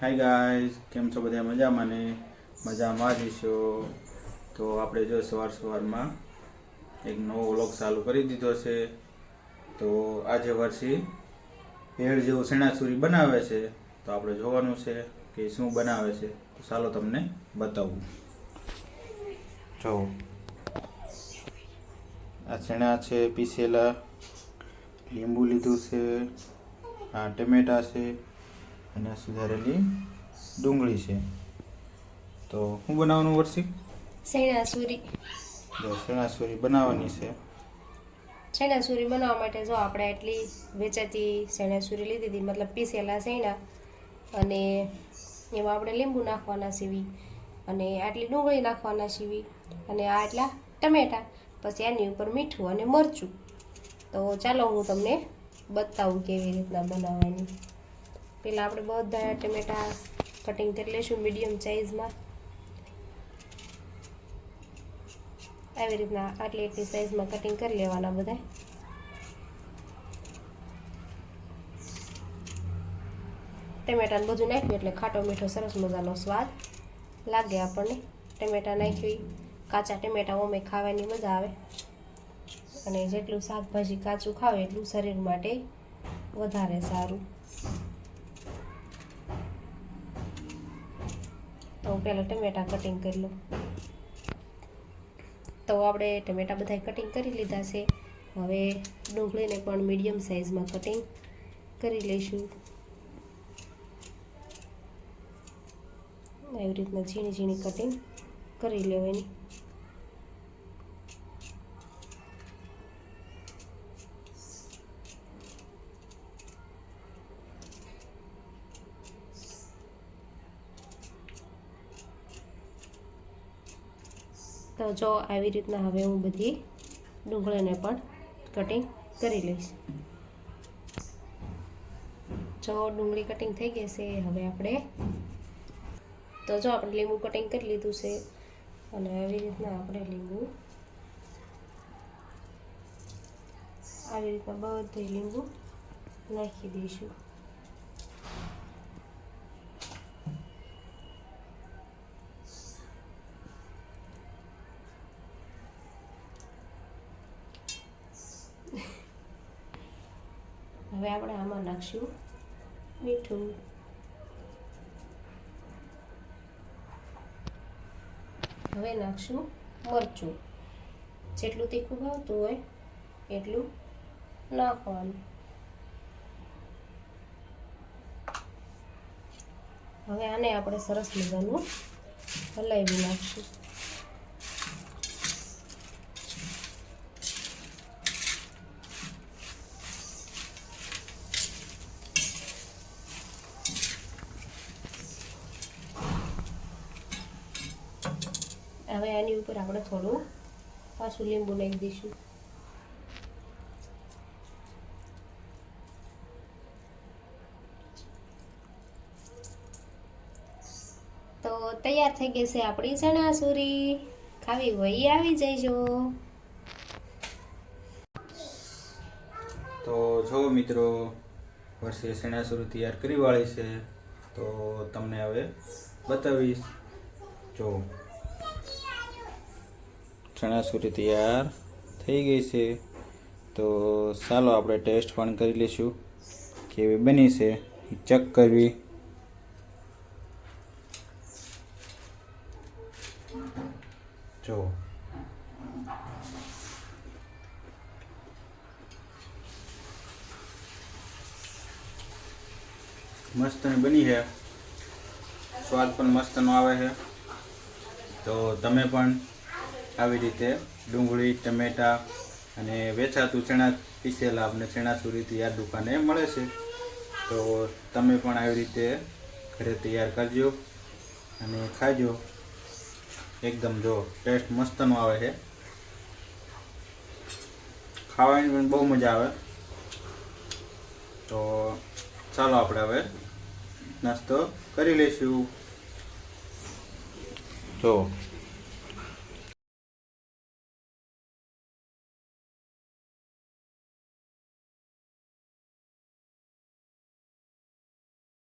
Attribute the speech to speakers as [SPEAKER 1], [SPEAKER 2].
[SPEAKER 1] Hi guys કેમ છો બધા મજામાં ને? મજામાં જ તો આપણે જો સવાર સવારમાં એક નવો વ્લોગ ચાલુ કરી દીધો છે. તો આજે વર્ષી ભેળ જેવું સેણાસુરી બનાવે છે. તો આપણે જોવાનું છે કે શું બનાવે છે. તો ચાલો તમને બતાવું. જો, આ ચણા છે, પીસેલા, લીંબુ લીધું છે, આ ટમેટા છે અને સુધારેલી ડુંગળી છે. તો શું બનાવવાનું વર્ષી
[SPEAKER 2] સૈણાસુરી
[SPEAKER 1] જો ચણાસુરી બનાવવાની છે.
[SPEAKER 2] સૈણાસુરી બનાવવા માટે જો આપણે એટલી વેચાતી સૈણાસુરી લીધી હતી મતલબ પીસેલા સૈણા અને એમાં આપણે લીંબુ નાખવાના સીવી અને આટલી ડુંગળી નાખવાના સીવી અને આ આટલા ટમેટા પછી એની ઉપર મીઠું અને મરચું. તો ચાલો હું તમને બતાવું કેવી રીતના બનાવવાની. પહેલાં આપણે બધા ટમેટા કટિંગ કરી લઈશું મીડિયમ સાઇઝમાં આવી રીતના આટલી એટલી સાઇઝમાં કટિંગ કરી લેવાના બધા. ટમેટાને બધું નાખ્યું એટલે ખાટો મીઠો સરસ મજાનો સ્વાદ લાગે આપણને. ટમેટા નાખ્યું કાચા ટમેટા ઓમે ખાવાની મજા આવે. અને જેટલું શાકભાજી કાચું ખાવે એટલું શરીર માટે વધારે સારું. હું પહેલાં ટમેટા કટિંગ કરી લઉં. તો આપણે ટમેટા બધા કટિંગ કરી લીધા છે. હવે ડુંગળીને પણ મીડિયમ સાઇઝમાં કટિંગ કરી લઈશું. એવી રીતના ઝીણી ઝીણી કટિંગ કરી લેવાની. તો જો આવી રીતના હવે હું બધી ડુંગળીને પણ કટિંગ કરી લઈશ. જો ડુંગળી કટિંગ થઈ ગઈ છે, હવે આપણે તો જો આપણે લીંબુ કટિંગ કરી લીધું છે, અને આવી રીતના આપણે લીંબુ આવી રીતના બધી લીંબુ નાખી દઈશું. હવે આપણે આમાં નાખશું મીઠું. હવે નાખશું મરચું. જેટલું તીખું ભાવતું હોય એટલું નાખવાનું. હવે આને આપણે સરસ મજાનું હલાવી નાખશું. હવે આની ઉપર આપણે થોડું પાછું લીંબુ નાખી દઈશું. તો તૈયાર થઈ ગઈ છે આપણી ચણાસુરી. ખાવી વહી આવી જઈજો
[SPEAKER 1] તો જો મિત્રો, વર્ષે ચણાસુરી તૈયાર કરી વાળી છે, તો તમને હવે બતાવીશ. જો. ચણાસુરી તૈયાર થઈ ગઈ છે. તો ચાલો આપણે ટેસ્ટ પણ કરી લઈશું કેવી બની છે. ચેક કરવી. જો. મસ્ત બની છે. સ્વાદ પણ મસ્તનો આવે છે. તો તમે પણ આવી રીતે ડુંગળી, ટમેટા અને વેચાતું ચણા પીસેલા આપણે ચણાચૂરી તૈયાર દુકાને મળે છે. તો તમે પણ આવી રીતે ઘરે તૈયાર કરજો અને ખાજો. એકદમ જો ટેસ્ટ મસ્તનો આવે છે. ખાવાની પણ બહુ મજા આવે. તો ચાલો આપણે હવે નાસ્તો કરી લઈશું. જો